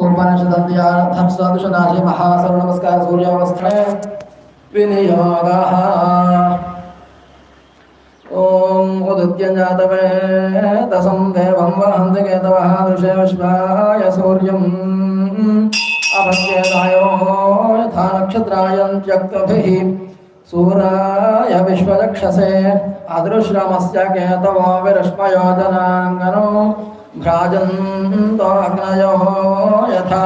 उपनिषदन्त्यार्थसदृशनाशे महासर्वनमस्कार सूर्यावस्थाने विनियोगः। ॐ उदित्यञ्जातवेदसं देवं वहन्ति केतवः दृशे विश्वाय सूर्यम्। अपत्यदायो यथा नक्षत्रायन्त्यक्तभिः सूराय विश्वचक्षसे अदृश्रमस्य केतवो विरश्मयो जनाङ्गनो भ्राजन्तो अग्नयो यथा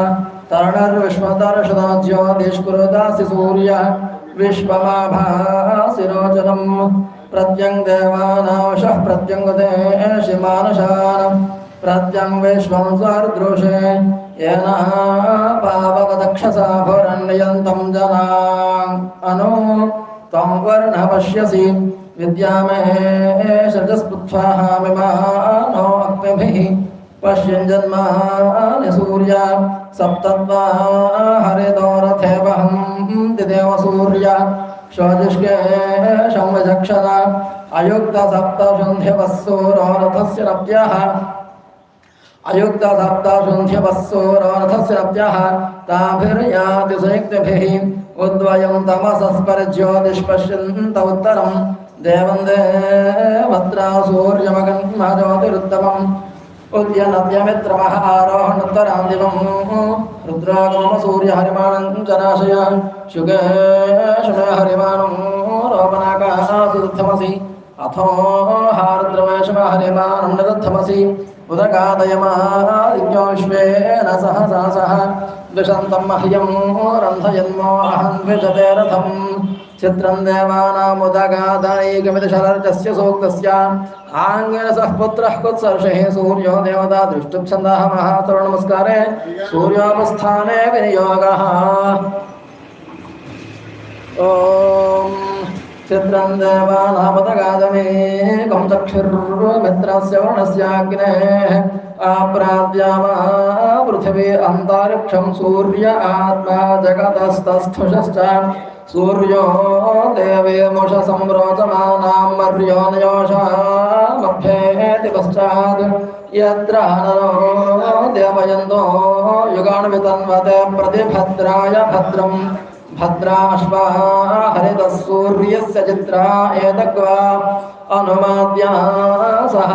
तरणर्विश्वदर्शनो ज्योतिष्कुरुदासि सूर्य विश्वमाभासि रोचनम् प्रत्यङ् देवानावशः प्रत्यङ्गते शिमानुषान् प्रत्यङ् विश्वं सर्दृशे येन पावकदक्षसा भुरण्यन्तं जना अनु त्वं वर्णः पश्यसि। विद्यामे शतस्पृत्वाः विमानो अग्निभिः पश्यञ्जन्मानि सूर्य सप्तत्वा हरिदोरथे वहं दिदेव शोजिष्के संविचक्षण अयुक्तसप्तशुन्ध्यवस्सूरोरथस्य नप्यः अयुक्तसप्तशुन्ध्यवस्सूरोरथस्य नप्यः ताभिर्याति संयुक्तभिः उद्वयं तमसस्परज्योतिष्पश्यन्त उत्तरं దేవందే భద్రాసూర్యమగన్మజ్యోతిరుత్తమం ఉద్యనద్యమిత్రమః ఆరోహణోత్తరాం దివం రుద్రాగమ సూర్యహరిమాణం జనాశయ శుగే శుభహరిమాణం రోమనాకాశుద్ధమసి అథో హారుద్రవేషమ హరిమాణం నిరుద్ధమసి ఉదకాదయమహాదివ్యో విశ్వేన సహసా సహ ద్విషంతం మహ్యం రంధయన్మో అహం ద్విషతే రథం चित्रं देवानामुदगादनैकमिति शरर्जस्य सूक्तस्य आङ्गेन सः पुत्रः कुत्सर्षः सूर्यो देवता दृष्टुप्छन्दः महातरुणमस्कारे सूर्योपस्थाने विनियोगः క్షిద్రం దేవానాపతగాదనే కంసక్షుర్మిత్రస్య వర్ణస్యాగ్నే ఆప్రాద్యామా పృథివీ అంతరిక్షం సూర్య ఆత్మా జగతస్తస్థుషశ్చ సూర్యో దేవేముష సంరోచమానాం మర్యోనయోషమభ్యేతి పశ్చాత్ యత్ర నరో దేవయంతో యుగాణువితన్వతే ప్రతిభద్రాయ భద్రం भद्राश्वा हरितः सूर्यस्य चित्रा एतग्वा अनुमाद्या सह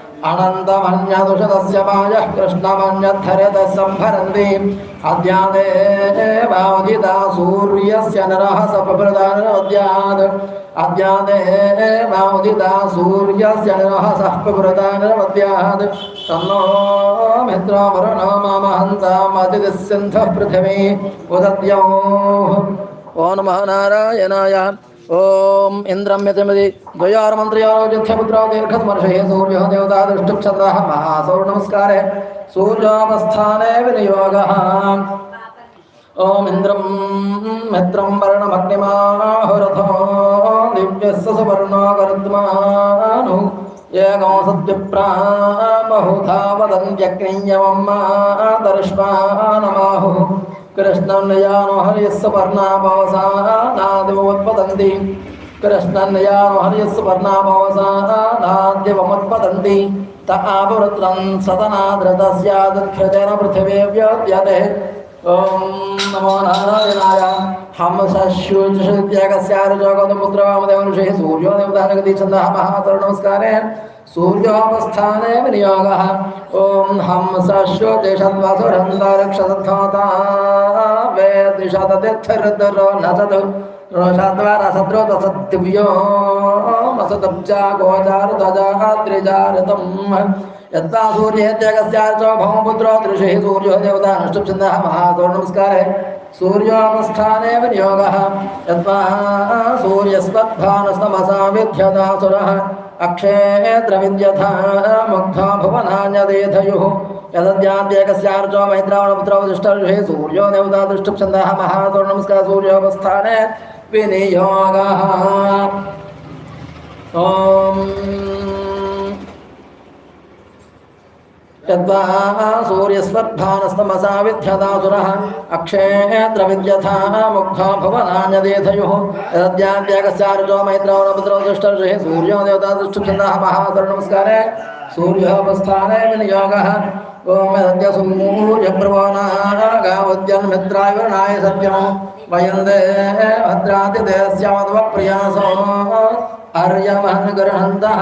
अनन्तमन्यदुषदस्य मायः कृष्णमन्यद्धरतः सम्भरन्ति अद्यादेवावदिता सूर्यस्य नरः सपप्रदानोद्यात् अद्यादेवावदिता सूर्यस्य नरः सः पप्रदानोद्यात् तन्नो मित्रो वरुणो मम हन्तामदितिः सिन्धः पृथिवी उदद्योः ओ नमः नारायणाय ఓం ఇంద్రం యతమది ద్వయారమంత్రియోజ్యపుత్రో దీర్ఘత్మర్షే సూర్యో దేవతా దృష్టుఛంద మహాసౌర్ నమస్కారే సూర్యోపస్థానే వినియోగ. ఓం ఇంద్రం మిత్రం వర్ణమగ్నిమాహురథో దివ్యస్సు సువర్ణో గరుద్మాను ఏకం సద్విప్రామహుధా వదంత్యగ్నియమం మా దర్ష్మానమాహు మాదర్శ్వానమాహు కృష్ణం నయాను హరియస్సు వర్ణాభవసానాదివముత్పతంతి కృష్ణం నయాను హరియస్సు వర్ణాభవసానాద్యవముత్పతంతి త ఆపవృత్రం సదనాద్రతస్యాదుఖ్యతేన పృథివీ వ్యోద్యతే ఓం నమో నారాయణాయ హంసశూచగస్యారుజోగతపుత్రవామదేవనుషే సూర్యో దేవతానగతి सूर्योपस्थाने विनियोगः। ॐ हं सश्वतिषद्वसुरन्धरक्षसद्धाता वेदिषदतिर्धरो न सद् रोषद्वारसद्रोतसद्दिव्यो वसदब्जा गोचारध्वजाद्रिजारतं यत्ता सूर्येत्यगस्यार्चो भौमपुत्रो दृशिः सूर्यो देवता अनुष्टुप्छन्दः महासूर्यनमस्कारः सूर्योपस्थाने विनियोगः। यत्त्वा सूर्यस्वद्भानस्तमसा विध्यदासुरः मैत्रावणपुत्रो दृष्टर्षे सूर्यो देवता दृष्टुप्छन्दः महासौर्णमस्कार सूर्योपस्थाने विनियोगः। ॐ यद्वा सूर्यस्वर्भानस्तमसा विद्यतासुरः अक्षेत्रविद्यथा मुग्धा भुवनान्यदेधयुः यद्याद्यागस्यार्जो मैत्रौ नपुत्रौ दुष्टर्षिः सूर्यो देवता दुष्टुच्छन्दः महासर्वनमस्कारे सूर्योपस्थाने विनियोगः। ओम यद्यसूर्यप्रवानागावद्यन्मित्राय वरुणाय सत्यं। वयन्दे भद्रातिदेस्यामद्वप्रियासो अर्यमः गृहन्तः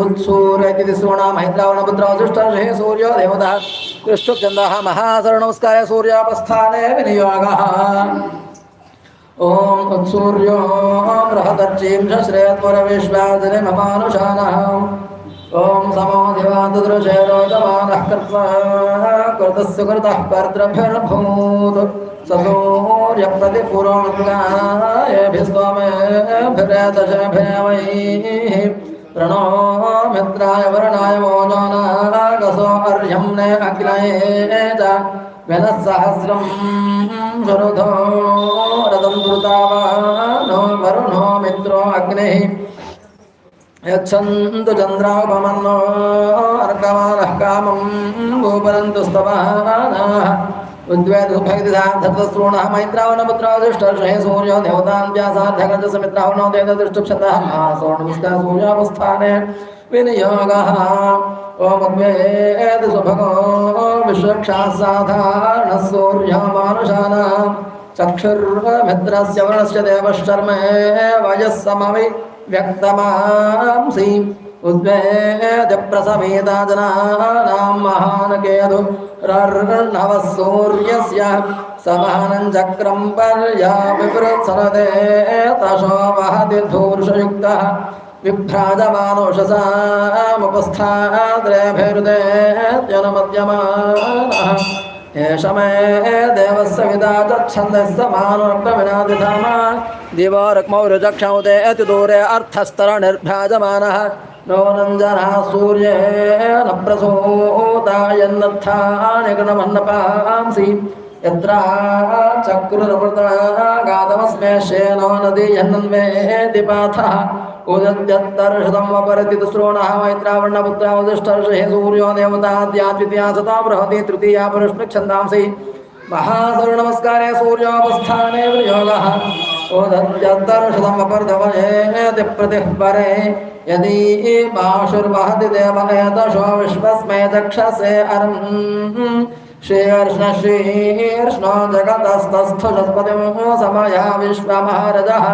उत्सूर्यति सुवर्णामहिद्रावणपुत्रवसिष्ठर्षिः सूर्यो देवतः कृष्णचन्दः महासरणमस्काय सूर्यापस्थाने विनियोगः। ॐ उत्सूर्यो बृहदर्चीं श्रेत्वरविश्वाजनिममानुषानः ॐ समो दिवादृशे रोचमानः कृत्वा कृतस्य कृतः कर्तृभिर्भूत् स सूर्यप्रतिपुरोणुगायभिस्तोमेभिरेदशभिनवैः प्रणो मित्राय वरुणाय मोजोनागसो अर्यं ने अग्नये च वेनः सहस्रं सुरुधो रदं द्रुतावानो वरुणो मित्रो अग्निः यच्छन्तु चन्द्रापमन्नो अर्कमानः कामं गोपरन्तु स्तवानाः उद्वेदुभक्तिधान्तश्रोणः मैत्रावनपुत्रादिष्टर्षे सूर्यो देवतां व्यासाध्यगजसमित्रावनो देवदृष्टुक्षतः महासोणमुष्टा सूर्यावस्थाने विनियोगः ओमुद्वेद सुभगो विश्वक्षाः साधारणः सूर्यमानुषाणां चक्षुर्मित्रस्य वर्णस्य देवश्चर्मे वयः समवि व्यक्तमांसि उद्वेदप्रसमेता जनानां महान् केतु रर्णवः सूर्यस्य समानं चक्रं पर्याविवृत्सरते तशो वहति धूर्षयुक्तः विभ्राजमानुषसाद्रेभिरुदेत्यनुमद्यमानः एष मे देवस्य विदा चच्छन्दस्य मानोक्तविनादिधाम दिवो रक्मौरुचक्षौते अतिदूरे अर्थस्तरनिर्भ्राजमानः नो नञ्जनः सूर्येण प्रसूतायन्नर्थानि गणमन्नपांसि यत्र शेनो नदी यन्नन्वेति पाथः उदद्यत्तर्षदं वपरति दुश्रोणः मैत्रावर्णपुत्रावदिष्टर्षे सूर्यो देवताद्याद्वितीया सता बृहति तृतीया पुरुष्णच्छन्दांसि महासर्वनमस्कारे सूर्योपस्थाने प्रयोगः उदद्यत्तर्षदं वपर्धवयेति प्रतिः परे यदि बाशुर्वहति विश्वस्मै अरम्। शीर्ष्णो जगतस्तस्थुषस्पतिं समया विश्वमहारजः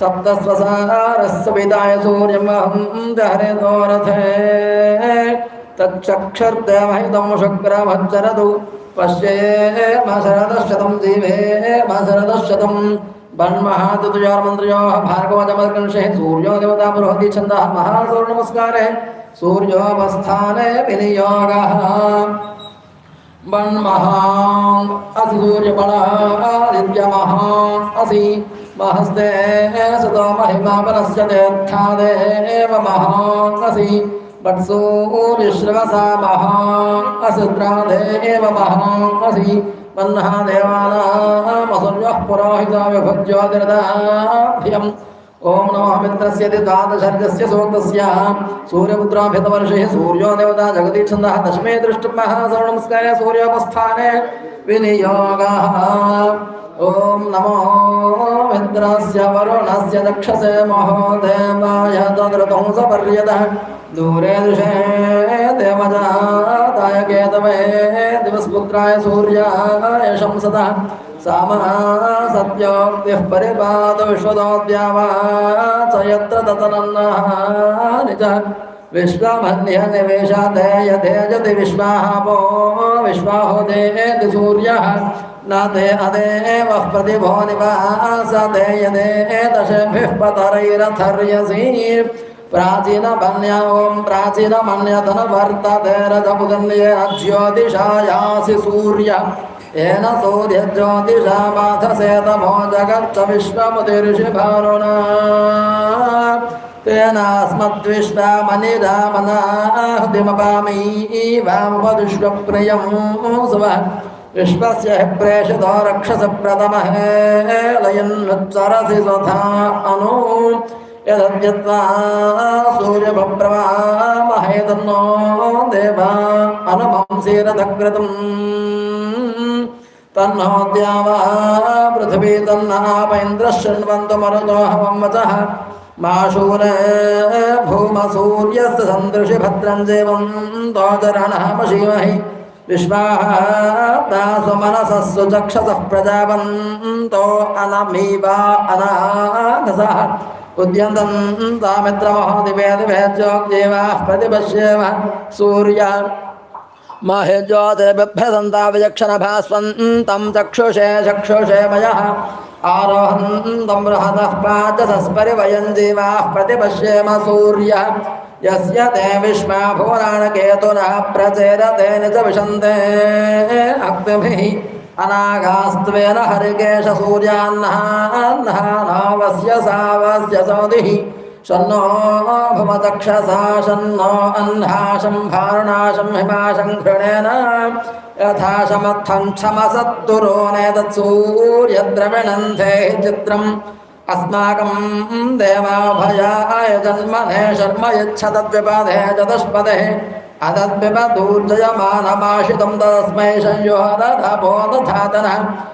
सप्तस्वसारस्य पिताय सूर्यमहं दहरेतो रथे तच्चक्षुर्देवहितं शुक्रमच्चरतु पश्येम शरदशतं जीवेम शरदशतं बन्महातुतुजार्मन्त्र्योः भार्गवजमर्कंशे सूर्यो देवता बृहति छन्दः। महासूर्यनमस्कारे। सूर्योपस्थाने विनियोगः। वन्महां असि सूर्यपणादित्यमहां असि महस्ते सुतो महिमा वनस्य तेत्थादेव महां असि वत्सूर्यश्रवसा महां असुद्राधेव महां असि वह्नः देवानामसुर्यः पुरोहितो विभुज्योतिरदाभ्यम् ॐ नमो मित्रस्य द्वादशर्गस्य सूक्तस्य सूर्यपुत्राभितवर्षिः सूर्यो देवता जगदीच्छन्दः दशमे दृष्टमः सर्वनमस्कारे सूर्योपस्थाने विनियोगः। ॐ नमो मित्रस्य वरुणस्य दक्षसे महोदेवाय तदृतं सपर्यतः दूरे दृशे देवजाताय केतवे दिवस्पुत्राय सूर्याय शंसतः सामः सत्योक्तिः परिपात विश्वदोद्यावा च यत्र ततनन्नः निजः विश्वमन्यनिवेशादेयतेजति विश्वाहापो विश्वाहोदेति सूर्यः न ते अदेवः प्रतिभो प्राचीनमन्य ॐ ज्योतिषायासि सूर्य येन सूर्यज्योतिषामाथसे तमो जगच्च विश्वमुतिर्षिभारुणा तेनास्मद्विश्वामनिरामनाहृतिमपामि वामुपदुष्वप्रियं सुवः। विश्वस्य हि प्रेषितो रक्षसप्रथमः लयन्नुत्सरसि स्वधा अनु। यदद्यत्वा देवा तन्नो द्यावा पृथिवी तन्नापैन्द्रः शृण्वन्तु मरुतो हवं वचः मा शूरे भूमसूर्यस्य सन्दृशि भद्रं जीवन्तोचरणः पशीमहि विश्वाः दासुमनसः सुचक्षसः प्रजावन्तो अनमीवा उद्यन्तं तामित्रमहो प्रतिपश्येम सूर्य महेज्योतिर्बिभ्रदन्ताविचक्षणभास्वन्तं चक्षुषे चक्षुषे मयः। आरोहन्तं बृहतः पाचसस्परिवयं जीवाः प्रतिपश्येम सूर्य। यस्य ते विश्वा भुवनाणकेतुनः प्रचेरते निज विशन्ते अग्निभिः अनाघास्त्वेन हरिकेशसूर्यान्नहान्नहानावस्य सावस्य सौदिः। शन्नो भवदक्षसा, शन्नो अह्नाशं भारुणाशं, हिमाशं घृणेन यथा शमत्थं चित्रम्। अस्माकं देवाभयाय जन्मने शर्म यच्छतद्विपदे चतुष्पदे दधातनः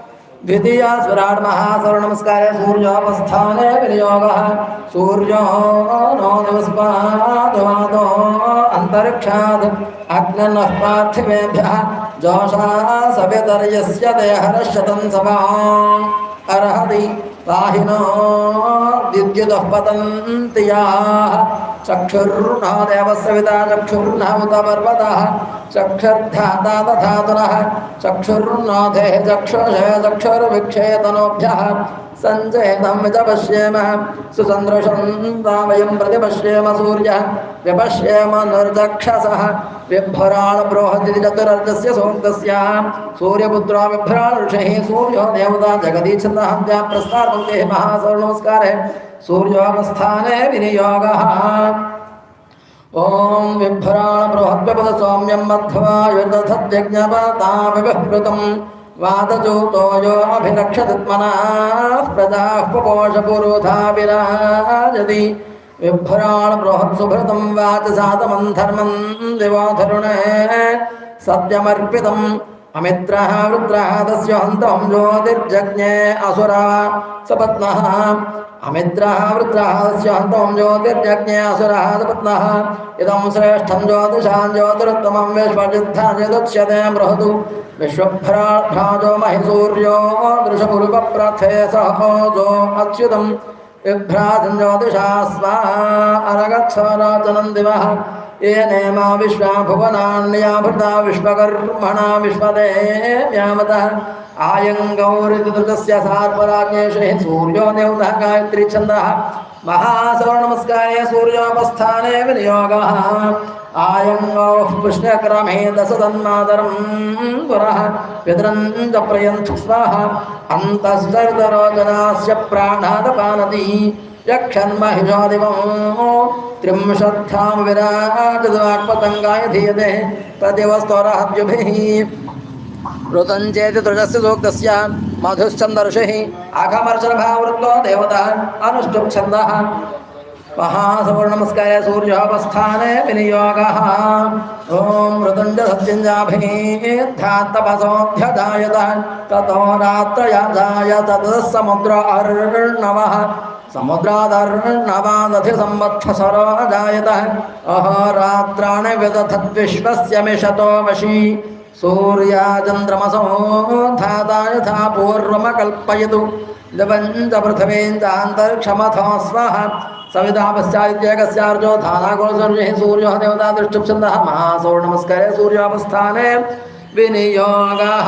द्वितीया स्वराट् महासवर्णमस्कारे सूर्योपस्थाने विनियोगः। सूर्यो नो दिवस्पादवादो अन्तरिक्षात् अग्नः पार्थिवेभ्यः जोषा सवितर्यस्य देहरशतं समा। अर्हति पाहिनो विद्युतः पतन्ति चक्षुर्नो देवसविता चक्षुर्न उत पर्वतः चक्षुर्धाता तथातुनः चक्षुर्नोधे चक्षुषे चक्षुर्विक्षेतनोभ्यः सञ्चेतं विच पश्येम सुसन्दृशं वयं प्रतिपश्येम सूर्यः, व्यपश्येम चतुरर्जस्य सूक्तस्य सूर्यपुत्रो सूर्यो देवता जगती छन्दः प्रस्तारपङ्क्तिः महासवर्णमस्कारे सूर्योपस्थाने विनियोगः। ॐ వాదజూతో యో అభిరక్షదుత్మనా ప్రజా పుపోషపురోధావిరాజది విభ్రాళ బృహత్సుభృతం వాచసాతమం ధర్మం దివాధరుణ సత్యమర్పితం अमित्रः रुद्रः तस्य हन्तं ज्योतिर्जज्ञे असुरा सपत्नः। अमित्रः वृत्रः तस्य हन्तं ज्योतिर्जज्ञे असुरः सपत्नः। इदं श्रेष्ठं ज्योतिषां ज्योतिरुत्तमं बृहतु अच्युतं बिभ्राजं ज्योतिषा स्वा अरगच्छराचनं दिवः येनेमा विश्वा भुवनान्याभृता विश्वकर्मणा विश्वदेव्यामतः आयं गौरिदुर्गस्य सार्पराज्ञेषे सूर्यो देवतः गायत्री छन्दः। महासवर्णमस्कारे सूर्योपस्थाने विनियोगः। आयं गौः पुष्यक्रमे दशतन्मातरं पुरः। पितरं च प्रयन्तु स्वाहा। अन्तश्चरितरोचनास्य प्राणादपानति यक्षन्महिषादिवं त्रिंशत्थां विराजद्वाक्पतङ्गाय धीयते। तदिवस्तोरहद्युभिः ऋतं चेति तृजस्य सूक्तस्य मधुश्चन्दर्षिः। अनुष्टुप्छन्दः। सूर्योपस्थाने विनियोगः। ॐ ततः समुद्र अर्णवः। विदधद्विश्वस्य मिषतो वशी। सूर्याचन्द्रमसो धाता यथा पूर्वमकल्पयतु पृथिवीञ्चान्तरिक्षमथो स्वः सविता पश्चादित्येकस्यार्जो देवता दृष्टुप्छन्दः महासौर्णमस्करे सूर्योपस्थाने विनियोगः।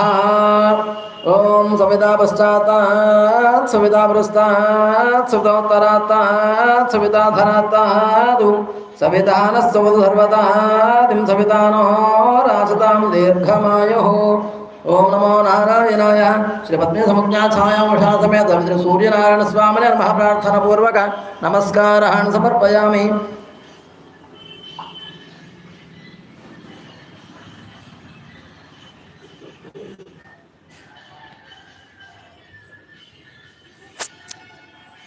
ॐ सविता पश्चात्तात् सविता सवितोत्तरात्तात् सविता धरात्तादु सवितानस्तवतु सर्वतातिं सवितानो रासतां दीर्घमायुः। ओम नमो नारायणाय। श्रीपत्नी समुज्ञा छायामुषा समेत श्री सूर्यनारायण स्वामिने महाप्रार्थना पूर्वक नमस्कारान् समर्पयामि।